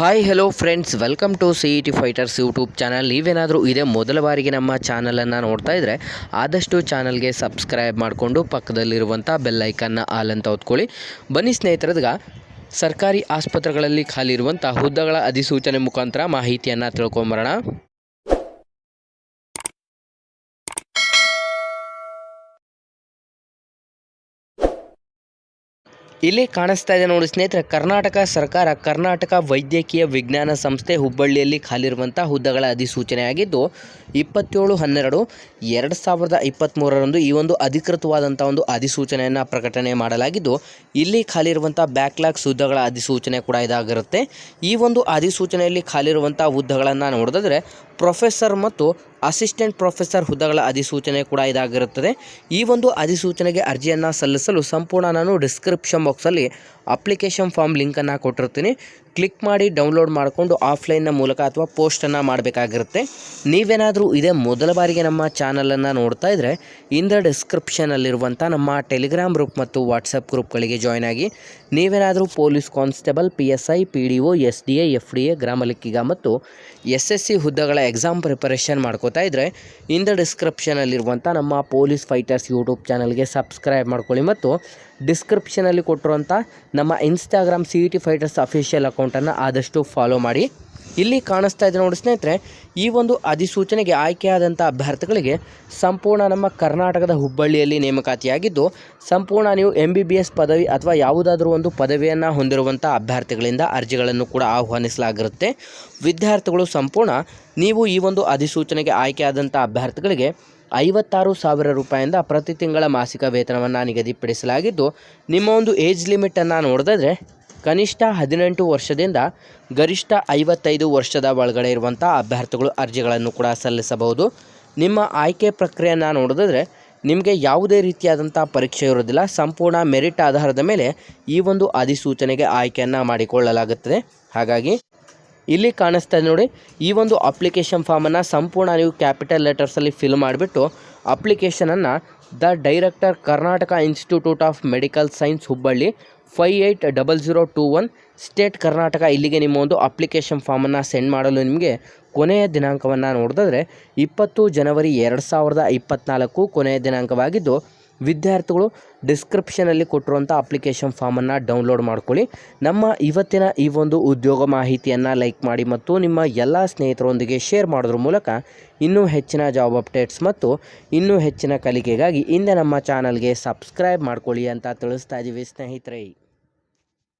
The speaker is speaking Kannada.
Hi hello friends welcome to C E T fighters YouTube channel ನೀವೇನಾದರೂ ಇದೇ ಮೊದಲ ಬಾರಿಗೆ ನಮ್ಮ ಚಾನಲನ್ನು ನೋಡ್ತಾ ಇದ್ದರೆ ಆದಷ್ಟು ಚಾನಲ್ಗೆ ಸಬ್ಸ್ಕ್ರೈಬ್ ಮಾಡಿಕೊಂಡು ಪಕ್ಕದಲ್ಲಿರುವಂಥ ಬೆಲ್ ಐಕನ್ನ ಆಲ್ ಅಂತ ಹೊತ್ಕೊಳ್ಳಿ. ಬನ್ನಿ ಸ್ನೇಹಿತರದ್ಗ ಸರ್ಕಾರಿ ಆಸ್ಪತ್ರೆಗಳಲ್ಲಿ ಖಾಲಿ ಇರುವಂಥ ಹುದ್ದೆಗಳ ಅಧಿಸೂಚನೆ ಮುಖಾಂತರ ಮಾಹಿತಿಯನ್ನು ತಿಳ್ಕೊಂಬರೋಣ. ಇಲ್ಲಿ ಕಾಣಿಸ್ತಾ ಇದೆ ನೋಡಿ ಸ್ನೇಹಿತರೆ, ಕರ್ನಾಟಕ ಸರ್ಕಾರ, ಕರ್ನಾಟಕ ವೈದ್ಯಕೀಯ ವಿಜ್ಞಾನ ಸಂಸ್ಥೆ ಹುಬ್ಬಳ್ಳಿಯಲ್ಲಿ ಖಾಲಿರುವಂಥ ಹುದ್ದೆಗಳ ಅಧಿಸೂಚನೆ ಆಗಿದ್ದು ಇಪ್ಪತ್ತೇಳು ಹನ್ನೆರಡು, ಎರಡು ಸಾವಿರದ ಇಪ್ಪತ್ತ್ಮೂರರಂದು ಈ ಒಂದು ಅಧಿಕೃತವಾದಂಥ ಒಂದು ಅಧಿಸೂಚನೆಯನ್ನು ಪ್ರಕಟಣೆ ಮಾಡಲಾಗಿದ್ದು, ಇಲ್ಲಿ ಖಾಲಿರುವಂಥ ಬ್ಯಾಕ್ಲಾಗ್ಸ್ ಹುದ್ದೆಗಳ ಅಧಿಸೂಚನೆ ಕೂಡ ಇದಾಗಿರುತ್ತೆ. ಈ ಒಂದು ಅಧಿಸೂಚನೆಯಲ್ಲಿ ಖಾಲಿರುವಂಥ ಹುದ್ದೆಗಳನ್ನು ನೋಡಿದ್ರೆ ಪ್ರೊಫೆಸರ್ ಮತ್ತು ಅಸಿಸ್ಟೆಂಟ್ ಪ್ರೊಫೆಸರ್ ಹುದ್ದೆಗಳ ಅಧಿಸೂಚನೆ ಕೂಡ ಇದಾಗಿರುತ್ತದೆ. ಈ ಒಂದು ಅಧಿಸೂಚನೆಗೆ ಅರ್ಜಿಯನ್ನು ಸಲ್ಲಿಸಲು ಸಂಪೂರ್ಣ ನಾನು ಡಿಸ್ಕ್ರಿಪ್ಷನ್ ಬಾಕ್ಸಲ್ಲಿ ಅಪ್ಲಿಕೇಶನ್ ಫಾರ್ಮ್ ಲಿಂಕನ್ನು ಕೊಟ್ಟಿರ್ತೀನಿ. ಕ್ಲಿಕ್ ಮಾಡಿ ಡೌನ್ಲೋಡ್ ಮಾಡಿಕೊಂಡು ಆಫ್ಲೈನ್ನ ಮೂಲಕ ಅಥವಾ ಪೋಸ್ಟನ್ನು ಮಾಡಬೇಕಾಗಿರುತ್ತೆ. ನೀವೇನಾದರೂ ಇದೇ ಮೊದಲ ಬಾರಿಗೆ ನಮ್ಮ ಚಾನಲನ್ನು ನೋಡ್ತಾ ಇದ್ದರೆ ಇಂದ ಡಿಸ್ಕ್ರಿಪ್ಷನಲ್ಲಿರುವಂಥ ನಮ್ಮ ಟೆಲಿಗ್ರಾಮ್ ಗ್ರೂಪ್ ಮತ್ತು ವಾಟ್ಸಪ್ ಗ್ರೂಪ್ಗಳಿಗೆ ಜಾಯ್ನ್ ಆಗಿ, ನೀವೇನಾದರೂ police constable, P S I, P D O, S D A, F D A, ಗ್ರಾಮ ಲೆಕ್ಕಿಗ ಮತ್ತು ಎಸ್ ಎಸ್ ಸಿ ಹುದ್ದೆಗಳ ಎಕ್ಸಾಮ್ ಪ್ರಿಪರೇಷನ್ ಮಾಡ್ಕೋತಾ ಇದ್ದರೆ ಇಂದ ಡಿಸ್ಕ್ರಿಪ್ಷನಲ್ಲಿರುವಂಥ ನಮ್ಮ ಪೊಲೀಸ್ ಫೈಟರ್ಸ್ ಯೂಟ್ಯೂಬ್ ಚಾನಲ್ಗೆ ಸಬ್ಸ್ಕ್ರೈಬ್ ಮಾಡ್ಕೊಳ್ಳಿ ಮತ್ತು ಡಿಸ್ಕ್ರಿಪ್ಷನಲ್ಲಿ ಕೊಟ್ಟಿರುವಂಥ ನಮ್ಮ Instagram C E T fighters official ಅಕೌಂಟನ್ನು ಆದಷ್ಟು ಫಾಲೋ ಮಾಡಿ. ಇಲ್ಲಿ ಕಾಣಿಸ್ತಾ ಇದೆ ನೋಡಿ ಸ್ನೇಹಿತರೆ, ಈ ಒಂದು ಅಧಿಸೂಚನೆಗೆ ಆಯ್ಕೆಯಾದಂಥ ಅಭ್ಯರ್ಥಿಗಳಿಗೆ ಸಂಪೂರ್ಣ ನಮ್ಮ ಕರ್ನಾಟಕದ ಹುಬ್ಬಳ್ಳಿಯಲ್ಲಿ ನೇಮಕಾತಿಯಾಗಿದ್ದು, ಸಂಪೂರ್ಣ ನೀವು ಎಂ ಪದವಿ ಅಥವಾ ಯಾವುದಾದ್ರೂ ಒಂದು ಪದವಿಯನ್ನು ಹೊಂದಿರುವಂಥ ಅಭ್ಯರ್ಥಿಗಳಿಂದ ಅರ್ಜಿಗಳನ್ನು ಕೂಡ ಆಹ್ವಾನಿಸಲಾಗಿರುತ್ತೆ. ವಿದ್ಯಾರ್ಥಿಗಳು ಸಂಪೂರ್ಣ ನೀವು ಈ ಒಂದು ಅಧಿಸೂಚನೆಗೆ ಆಯ್ಕೆಯಾದಂಥ ಅಭ್ಯರ್ಥಿಗಳಿಗೆ ಐವತ್ತಾರು ಸಾವಿರ ರೂಪಾಯಿಂದ ಪ್ರತಿ ತಿಂಗಳ ಮಾಸಿಕ ವೇತನವನ್ನು ನಿಗದಿಪಡಿಸಲಾಗಿದ್ದು, ನಿಮ್ಮ ಒಂದು ಏಜ್ ಲಿಮಿಟನ್ನು ನೋಡಿದ್ರೆ ಕನಿಷ್ಠ ಹದಿನೆಂಟು ವರ್ಷದಿಂದ ಗರಿಷ್ಠ ಐವತ್ತೈದು ವರ್ಷದ ಒಳಗಡೆ ಇರುವಂಥ ಅಭ್ಯರ್ಥಿಗಳು ಅರ್ಜಿಗಳನ್ನು ಕೂಡ ಸಲ್ಲಿಸಬಹುದು. ನಿಮ್ಮ ಆಯ್ಕೆ ಪ್ರಕ್ರಿಯೆಯನ್ನು ನೋಡಿದ್ರೆ ನಿಮಗೆ ಯಾವುದೇ ರೀತಿಯಾದಂಥ ಪರೀಕ್ಷೆ ಇರೋದಿಲ್ಲ. ಸಂಪೂರ್ಣ ಮೆರಿಟ್ ಆಧಾರದ ಮೇಲೆ ಈ ಒಂದು ಅಧಿಸೂಚನೆಗೆ ಆಯ್ಕೆಯನ್ನು ಮಾಡಿಕೊಳ್ಳಲಾಗುತ್ತದೆ. ಹಾಗಾಗಿ ಇಲ್ಲಿ ಕಾಣಿಸ್ತಾ ಇದೆ ನೋಡಿ, ಈ ಒಂದು ಅಪ್ಲಿಕೇಶನ್ ಫಾರ್ಮನ್ನು ಸಂಪೂರ್ಣ ನೀವು ಕ್ಯಾಪಿಟಲ್ ಲೆಟರ್ಸಲ್ಲಿ ಫಿಲ್ ಮಾಡಿಬಿಟ್ಟು ಅಪ್ಲಿಕೇಶನನ್ನು the director Karnataka institute of medical science Hubballi five eight double zero two one state Karnataka ಇಲ್ಲಿಗೆ ನಿಮ್ಮ ಒಂದು ಅಪ್ಲಿಕೇಶನ್ ಫಾರ್ಮನ್ನು ಸೆಂಡ್ ಮಾಡಲು ನಿಮಗೆ ಕೊನೆಯ ದಿನಾಂಕವನ್ನು ನೋಡಿದ್ರೆ ಇಪ್ಪತ್ತು ಜನವರಿ ಎರಡು ಸಾವಿರದ ಇಪ್ಪತ್ತ್ನಾಲ್ಕು ಕೊನೆಯ ದಿನಾಂಕವಾಗಿದ್ದು ವಿದ್ಯಾರ್ಥಿಗಳು ಡಿಸ್ಕ್ರಿಪ್ಷನಲ್ಲಿ ಕೊಟ್ಟಿರುವಂಥ ಅಪ್ಲಿಕೇಶನ್ ಫಾರ್ಮನ್ನು ಡೌನ್ಲೋಡ್ ಮಾಡ್ಕೊಳ್ಳಿ. ನಮ್ಮ ಇವತ್ತಿನ ಈ ಒಂದು ಉದ್ಯೋಗ ಮಾಹಿತಿಯನ್ನು ಲೈಕ್ ಮಾಡಿ ಮತ್ತು ನಿಮ್ಮ ಎಲ್ಲ ಸ್ನೇಹಿತರೊಂದಿಗೆ ಶೇರ್ ಮಾಡೋದ್ರ ಮೂಲಕ ಇನ್ನೂ ಹೆಚ್ಚಿನ ಜಾಬ್ ಅಪ್ಡೇಟ್ಸ್ ಮತ್ತು ಇನ್ನೂ ಹೆಚ್ಚಿನ ಕಲಿಕೆಗಾಗಿ ಹಿಂದೆ ನಮ್ಮ ಚಾನಲ್ಗೆ ಸಬ್ಸ್ಕ್ರೈಬ್ ಮಾಡ್ಕೊಳ್ಳಿ ಅಂತ ತಿಳಿಸ್ತಾ ಇದ್ದೀವಿ ಸ್ನೇಹಿತರೆ.